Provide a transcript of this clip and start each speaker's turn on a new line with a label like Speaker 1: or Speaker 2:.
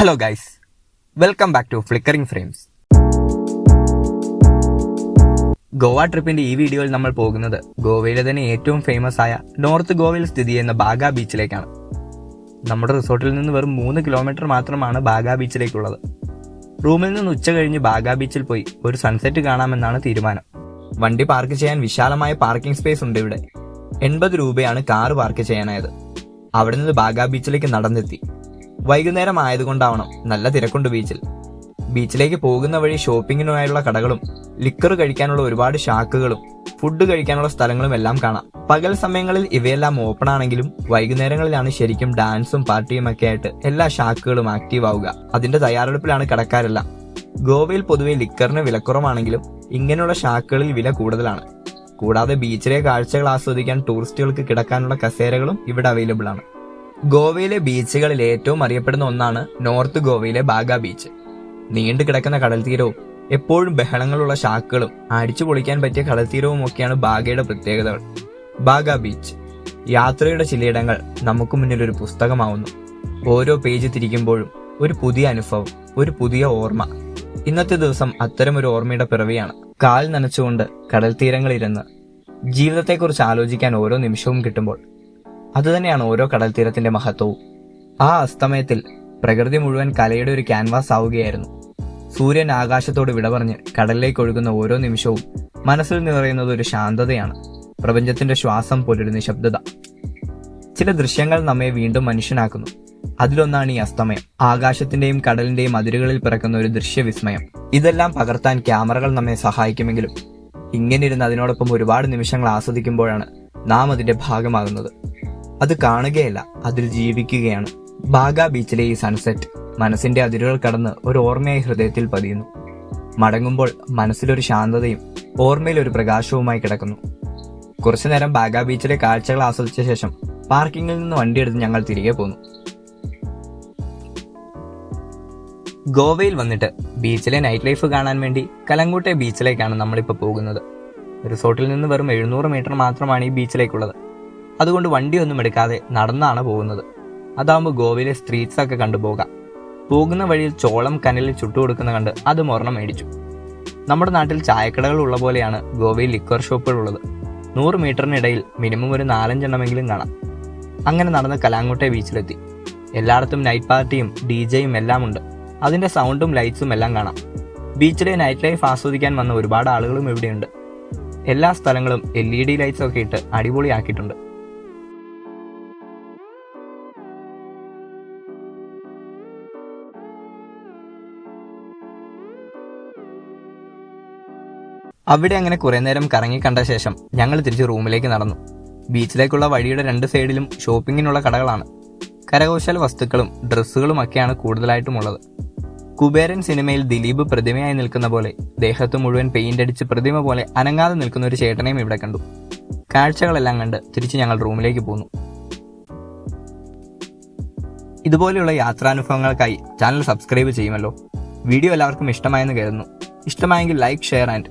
Speaker 1: Hello guys welcome back to Flickering Frames Goa ട്രിപ്പിന്റെ ഈ വീഡിയോയിൽ നമ്മൾ പോകുന്നത് ഗോവയിലെ തന്നെ ഏറ്റവും ഫേമസ് ആയ നോർത്ത് ഗോവയിൽ സ്ഥിതി ചെയ്യുന്ന ബാഗ ബീച്ചിലേക്കാണ്. നമ്മുടെ റിസോർട്ടിൽ നിന്ന് വെറും മൂന്ന് കിലോമീറ്റർ മാത്രമാണ് ബാഗ ബീച്ചിലേക്കുള്ളത്. റൂമിൽ നിന്ന് ഉച്ച കഴിഞ്ഞ് ബാഗ ബീച്ചിൽ പോയി ഒരു സൺസെറ്റ് കാണാമെന്നാണ് തീരുമാനം. വണ്ടി പാർക്ക് ചെയ്യാൻ വിശാലമായ പാർക്കിംഗ് സ്പേസ് ഉണ്ട് ഇവിടെ. എൺപത് രൂപയാണ് കാർ പാർക്ക് ചെയ്യാനായത്. അവിടെ നിന്ന് ബാഗ ബീച്ചിലേക്ക് നടന്നെത്തി. വൈകുന്നേരം ആയതുകൊണ്ടാവണം നല്ല തിരക്കുണ്ട് ബീച്ചിൽ. ബീച്ചിലേക്ക് പോകുന്ന വഴി ഷോപ്പിങ്ങിനുമായുള്ള കടകളും ലിക്കർ കഴിക്കാനുള്ള ഒരുപാട് ഷാക്കുകളും ഫുഡ് കഴിക്കാനുള്ള സ്ഥലങ്ങളും എല്ലാം കാണാം. പകൽ സമയങ്ങളിൽ ഇവയെല്ലാം ഓപ്പൺ ആണെങ്കിലും വൈകുന്നേരങ്ങളിലാണ് ശരിക്കും ഡാൻസും പാർട്ടിയും ഒക്കെ ആയിട്ട് എല്ലാ ഷാക്കുകളും ആക്റ്റീവ് ആവുക. അതിന്റെ തയ്യാറെടുപ്പിലാണ് കടക്കാരെല്ലാം. ഗോവയിൽ പൊതുവെ ലിക്കറിന് വിലക്കുറവാണെങ്കിലും ഇങ്ങനെയുള്ള ഷാക്കുകളിൽ വില കൂടുതലാണ്. കൂടാതെ ബീച്ചിലെ കാഴ്ചകൾ ആസ്വദിക്കാൻ ടൂറിസ്റ്റുകൾക്ക് കിടക്കാനുള്ള കസേരകളും ഇവിടെ അവൈലബിൾ ആണ്. ഗോവയിലെ ബീച്ചുകളിൽ ഏറ്റവും അറിയപ്പെടുന്ന ഒന്നാണ് നോർത്ത് ഗോവയിലെ ബാഗ ബീച്ച്. നീണ്ടു കിടക്കുന്ന കടൽ തീരവും എപ്പോഴും ബഹളങ്ങളുള്ള ഷാക്കുകളും അടിച്ചു പൊളിക്കാൻ പറ്റിയ കടൽ തീരവും ഒക്കെയാണ് ബാഗയുടെ പ്രത്യേകതകൾ. ബാഗ ബീച്ച്. യാത്രയുടെ ചിലയിടങ്ങൾ നമുക്ക് മുന്നിൽ ഒരു പുസ്തകമാവുന്നു. ഓരോ പേജ് തിരിക്കുമ്പോഴും ഒരു പുതിയ അനുഭവം ഒരു പുതിയ ഓർമ്മ. ഇന്നത്തെ ദിവസം അത്തരം ഒരു ഓർമ്മയുടെ പിറവിയാണ്. കാൽ നനച്ചുകൊണ്ട് കടൽ തീരങ്ങളിരുന്ന് ജീവിതത്തെക്കുറിച്ച് ആലോചിക്കാൻ ഓരോ നിമിഷവും കിട്ടുമ്പോൾ അതുതന്നെയാണ് ഓരോ കടൽ തീരത്തിന്റെ മഹത്വവും. ആ അസ്തമയത്തിൽ പ്രകൃതി മുഴുവൻ കലയുടെ ഒരു ക്യാൻവാസ് ആവുകയായിരുന്നു. സൂര്യൻ ആകാശത്തോട് വിട പറഞ്ഞ് കടലിലേക്ക് ഒഴുകുന്ന ഓരോ നിമിഷവും മനസ്സിൽ നിറയുന്നത് ഒരു ശാന്തതയാണ്. പ്രപഞ്ചത്തിന്റെ ശ്വാസം പോലൊരു നിശബ്ദത ചില ദൃശ്യങ്ങൾ നമ്മെ വീണ്ടും മനുഷ്യനാക്കുന്നു. അതിലൊന്നാണ് ഈ അസ്തമയം. ആകാശത്തിന്റെയും കടലിന്റെയും അതിരുകളിൽ പിറക്കുന്ന ഒരു ദൃശ്യവിസ്മയം. ഇതെല്ലാം പകർത്താൻ ക്യാമറകൾ നമ്മെ സഹായിക്കുമെങ്കിലും ഇങ്ങനെ ഇരുന്ന് അതിനോടൊപ്പം ഒരുപാട് നിമിഷങ്ങൾ ആസ്വദിക്കുമ്പോഴാണ് നാം അതിന്റെ ഭാഗമാകുന്നത്. അത് കാണുകയല്ല. അതിൽ ജീവിക്കുകയാണ്. ബാഗ ബീച്ചിലെ ഈ സൺസെറ്റ് മനസ്സിന്റെ അതിരുകൾ കടന്ന് ഒരു ഓർമ്മയായി ഹൃദയത്തിൽ പതിയുന്നു. മടങ്ങുമ്പോൾ മനസ്സിലൊരു ശാന്തതയും ഓർമ്മയിൽ ഒരു പ്രകാശവുമായി കിടക്കുന്നു. കുറച്ചു നേരം ബാഗ ബീച്ചിലെ കാഴ്ചകൾ ആസ്വദിച്ച ശേഷം പാർക്കിങ്ങിൽ നിന്ന് വണ്ടിയെടുത്ത് ഞങ്ങൾ തിരികെ പോന്നു. ഗോവയിൽ വന്നിട്ട് ബീച്ചിലെ നൈറ്റ് ലൈഫ് കാണാൻ വേണ്ടി കലങ്കൂട്ടെ ബീച്ചിലേക്കാണ് നമ്മളിപ്പോൾ പോകുന്നത്. റിസോർട്ടിൽ നിന്ന് വെറും എഴുന്നൂറ് മീറ്റർ മാത്രമാണ് ഈ ബീച്ചിലേക്കുള്ളത്. അതുകൊണ്ട് വണ്ടിയൊന്നും എടുക്കാതെ നടന്നാണ് പോകുന്നത്. അതാകുമ്പോൾ ഗോവയിലെ സ്ട്രീറ്റ്സ് ഒക്കെ കണ്ടുപോകാം പോകുന്ന വഴിയിൽ ചോളം കനലിൽ ചുട്ടുകൊടുക്കുന്ന കണ്ട് അത് മൊറണം മേടിച്ചു. നമ്മുടെ നാട്ടിൽ ചായക്കടകൾ ഉള്ള പോലെയാണ് ഗോവയിൽ ലിക്വർ ഷോപ്പുകൾ ഉള്ളത്. നൂറ് മീറ്ററിനിടയിൽ മിനിമം ഒരു നാലഞ്ചെണ്ണമെങ്കിലും കാണാം. അങ്ങനെ നടന്ന് കലാങ്ങോട്ടെ ബീച്ചിലെത്തി. എല്ലായിടത്തും നൈറ്റ് പാർട്ടിയും ഡി ജെയും എല്ലാം ഉണ്ട്. അതിന്റെ സൗണ്ടും ലൈറ്റ്സും എല്ലാം കാണാം. ബീച്ചിലെ നൈറ്റ് ലൈഫ് ആസ്വദിക്കാൻ വന്ന ഒരുപാട് ആളുകളും ഇവിടെയുണ്ട്. എല്ലാ സ്ഥലങ്ങളും എൽ ഇ ഡി ലൈറ്റ്സ് ഒക്കെ ഇട്ട് അടിപൊളിയാക്കിയിട്ടുണ്ട്. അവിടെ അങ്ങനെ കുറേ നേരം കറങ്ങി കണ്ട ശേഷം ഞങ്ങൾ തിരിച്ച് റൂമിലേക്ക് നടന്നു. ബീച്ചിലേക്കുള്ള വഴിയുടെ രണ്ട് സൈഡിലും ഷോപ്പിങ്ങിനുള്ള കടകളാണ്. കരകൗശല വസ്തുക്കളും ഡ്രസ്സുകളും ഒക്കെയാണ് കൂടുതലായിട്ടും ഉള്ളത് കുബേരൻ സിനിമയിൽ ദിലീപ് പ്രതിമയായി നിൽക്കുന്ന പോലെ ദേഹത്ത് മുഴുവൻ പെയിന്റ് അടിച്ച് പ്രതിമ പോലെ അനങ്ങാതെ നിൽക്കുന്ന ഒരു ചേട്ടനെയും ഇവിടെ കണ്ടു. കാഴ്ചകളെല്ലാം കണ്ട് തിരിച്ച് ഞങ്ങൾ റൂമിലേക്ക് പോന്നു. ഇതുപോലെയുള്ള യാത്രാനുഭവങ്ങൾക്കായി ചാനൽ സബ്സ്ക്രൈബ് ചെയ്യുമല്ലോ. വീഡിയോ എല്ലാവർക്കും ഇഷ്ടമായെന്ന് കരുതുന്നു. ഇഷ്ടമായെങ്കിൽ like share and